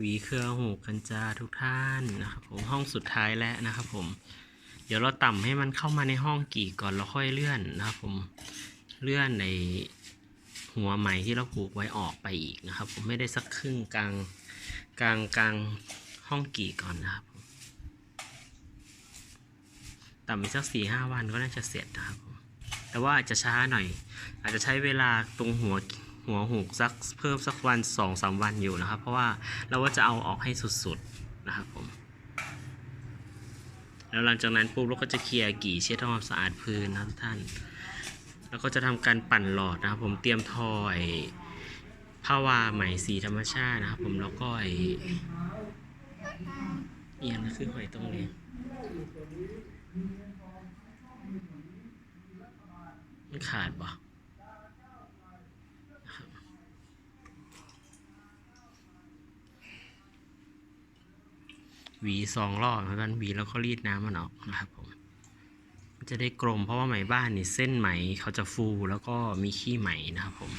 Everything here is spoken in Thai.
วีเครือหูกันจาทุกท่านนะครับผมห้องสุดท้ายแล้วนะครับผม เดี๋ยวเราต่ำให้มันเข้ามาในห้องกี่ก่อนแล้วค่อยเลื่อนนะครับผมเลื่อนในหัวไหมที่เราผูกไว้ออกไปอีกนะครับ ผมไม่ได้สักครึ่งกลางกลางกลางห้องกี่ก่อนนะครับผมต่ำอีกสักสี่ห้าวันก็น่าจะเสร็จนะครับผมแต่ว่าอาจจะช้าหน่อย อาจจะใช้เวลาตรงหัว หัวหูกสักเพิ่มสักวันสองสามวันอยู่นะครับ เพราะว่าเราว่าจะเอาออกให้สุดๆนะครับผมแล้วหลังจากนั้นปุ๊บเราก็จะเคลียร์กี่เช็ดทำความสะอาดพื้นนะทุกท่าน แล้วก็จะทำการปั่นหลอดนะครับ ผมเตรียมทอไอ้ผ้าวาไหมสีธรรมชาตินะครับผมแล้วก็ไอเอียงนั่นคือหอยตรงนี้มันขาดปะนะครับ หวีสองรอบแล้วกันหวีแล้วก็รีดน้ำมันออกนะครับผมจะได้กลมเพราะว่าไหมบ้านนี่เส้นไหมเขาจะฟูแล้วก็มีขี้ไหมนะครับผม